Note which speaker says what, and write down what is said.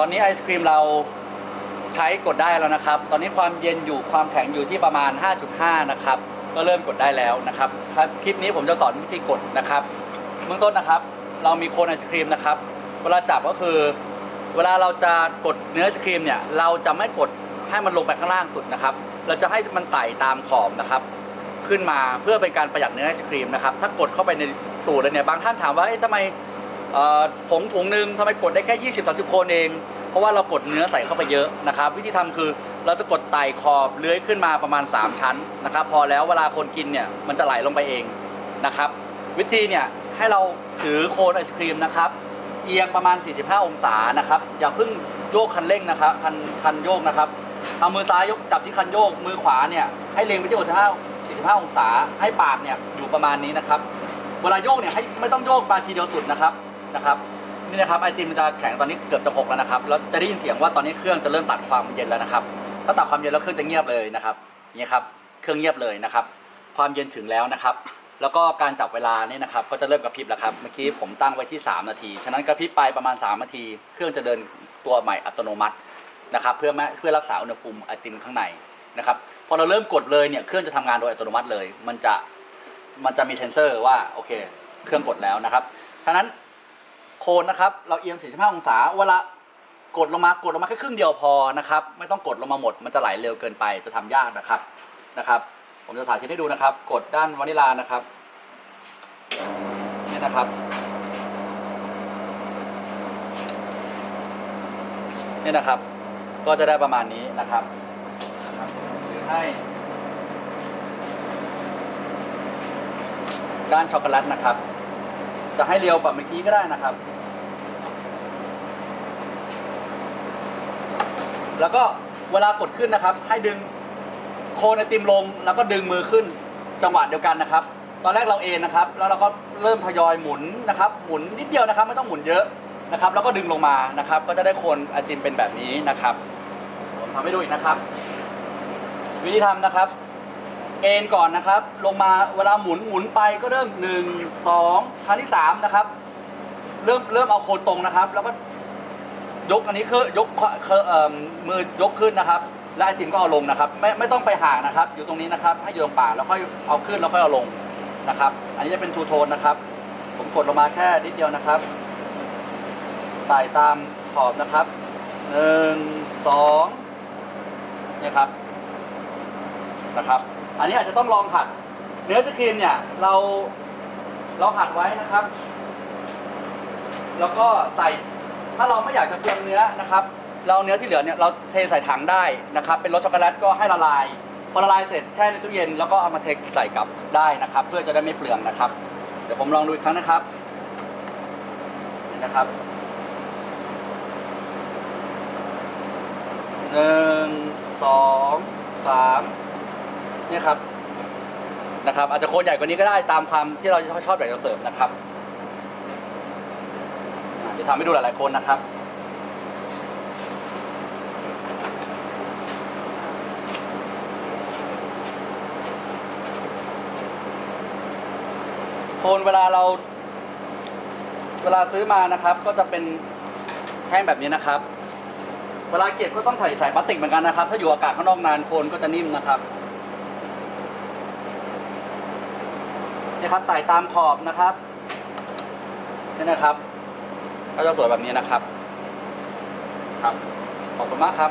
Speaker 1: ตอนนี้ไอศครีมเราใช้กดได้แล้วนะครับ ตอนนี้ความเย็นอยู่ความแข็งอยู่ที่ประมาณ 5.5 นะครับ ก็เริ่มกดได้แล้วนะครับครับคลิปนี้ผมจะสอนวิธีกดนะครับเบื้องต้นนะครับ เรามีโคนไอศครีมนะครับ เวลาจับก็คือ เวลาเราจะกดเนื้อไอศครีมเนี่ยเราจะไม่กดให้มันลงไปข้างล่างสุดนะครับ เราจะให้มันไต่ตามขอบนะครับ ขึ้นมาเพื่อเป็นการประหยัดเนื้อไอศครีมนะครับ ถ้ากดเข้าไปในตูดเลยเนี่ยบางท่านถามว่าเอ๊ะทำไม ผงถุงหนึ่งทำไมกดได้แค่ 20 30 คนเอง เพราะว่าเรากดเนื้อใส่เข้าไปเยอะนะครับ วิธีทำคือเราจะกดไต่ขอบเลื้อยขึ้นมาประมาณ 3 ชั้นนะครับ พอแล้วเวลาคนกินเนี่ยมันจะไหลลงไปเองนะครับ วิธีเนี่ยให้เราถือโคนไอศครีมนะครับเอียงประมาณ 45 องศานะครับอย่าเพิ่งโยกคันเร่งนะครับคันคันโยกนะครับเอามือซ้ายยกจับที่คันโยกมือขวาเนี่ยให้เล็งไปที่45 45 องศาให้ปากเนี่ยอยู่ประมาณนี้นะครับ เวลาโยกเนี่ยให้ไม่ต้องโยกมาทีเดียวสุดนะครับ นะครับนี่นะครับไอติมมันจะแข็งตอนนี้เกือบจะหกแล้วนะครับแล้วจะได้ยินเสียงว่าตอนนี้เครื่องจะเริ่มตัดความเย็นแล้วนะครับถ้าตัดความเย็นแล้วเครื่องจะเงียบเลยนะครับอย่างนี่ครับเครื่องเงียบเลยนะครับ ความเย็นถึงแล้วนะครับ แล้วก็การจับเวลาเนี่ยนะครับ ก็จะเริ่มกระพริบแล้วครับเมื่อกี้ผมตั้งไว้ที่ 3 นาที ฉะนั้นกระพริบไปประมาณ 3 นาที เครื่องจะเดินตัวใหม่อัตโนมัตินะครับ เพื่อเพื่อรักษาอุณหภูมิไอติมข้างในนะครับพอเราเริ่มกดเลยเนี่ยเครื่องจะทำงานโดยอัตโนมัติเลย มันจะมันจะมีเซนเซอร์ว่าโอเค เครื่องกดแล้วนะครับฉะนั้น โคนนะครับ เราเอียง 45 องศา เวลากดลงมากดลงมาแค่ครึ่งเดียวพอนะครับ ไม่ต้องกดลงมาหมด มันจะไหลเร็วเกินไป จะทำยากนะครับ นะครับ ผมจะสาธิตให้ดูนะครับ กดด้านวานิลานะครับ นี่นะครับ นี่นะครับ ก็จะได้ประมาณนี้นะครับนะครับหรือให้ด้านช็อกโกแลตนะครับ จะให้เร็วกว่าเมื่อกี้ก็ได้นะครับ แล้วก็เวลากดขึ้นนะครับ ให้ดึงโคนไอติมลงแล้วก็ดึงมือขึ้นจังหวะเดียวกันนะครับ ตอนแรกเราเอนนะครับ แล้วเราก็เริ่มทยอยหมุนนะครับ หมุนนิดเดียวนะครับ ไม่ต้องหมุนเยอะนะครับ แล้วก็ดึงลงมานะครับ ก็จะได้โคนไอติมเป็นแบบนี้นะครับผมทำให้ดูอีกนะครับ วิธีทำนะครับ เอ็นก่อนนะครับ ลงมาเวลาหมุนหมุนไปก็เริ่มหนึ่งสองครั้งที่สามนะครับ เริ่มเริ่มเอาโคนตรงนะครับ แล้วก็ยกอันนี้คือยกเคเอ่อมือยกขึ้นนะครับ แล้วไอติมก็เอาลงนะครับ ไม่ไม่ต้องไปห่างนะครับ อยู่ตรงนี้นะครับ ให้อยู่ตรงปากแล้วค่อยเอาขึ้นแล้วค่อยเอาลงนะครับ อันนี้จะเป็นทูโทนนะครับ ผมกดลงมาแค่นิดเดียวนะครับไต่ตามขอบนะครับหนึ่งสองเนี่ยครับนะครับ อันนี้อาจจะต้องลองหัด เนื้อสกรีนเนี่ยเราเราหัดไว้นะครับ แล้วก็ใส่ถ้าเราไม่อยากจะเปลืองเนื้อนะครับ เราเนื้อที่เหลือเนี่ยเราเทใส่ถังได้นะครับ เป็นรสช็อกโกแลตก็ให้ละลาย พอละลายเสร็จแช่ในตู้เย็นแล้วก็เอามาเทใส่กลับได้นะครับ เพื่อจะได้ไม่เปลืองนะครับ เดี๋ยวผมลองดูอีกครั้งนะครับนี่นะครับหนึ่งสองสาม เนี่ยครับนะครับ อาจจะโคนใหญ่กว่านี้ก็ได้ตามความที่เราชอบอยากจะเสิร์ฟนะครับจะทำให้ดูหลายๆคนนะครับโคนเวลาเรา เวลาซื้อมานะครับ ก็จะเป็นแท่งแบบนี้นะครับ เวลาเก็บก็ต้องใส่ใส่พลาสติกเหมือนกันนะครับ ถ้าอยู่อากาศข้างนอกนานโคนก็จะนิ่มนะครับ นี่ครับไต่ตามขอบนะครับนี่นะครับ ก็จะสวยแบบนี้นะครับ ครับ ขอบคุณมากครับ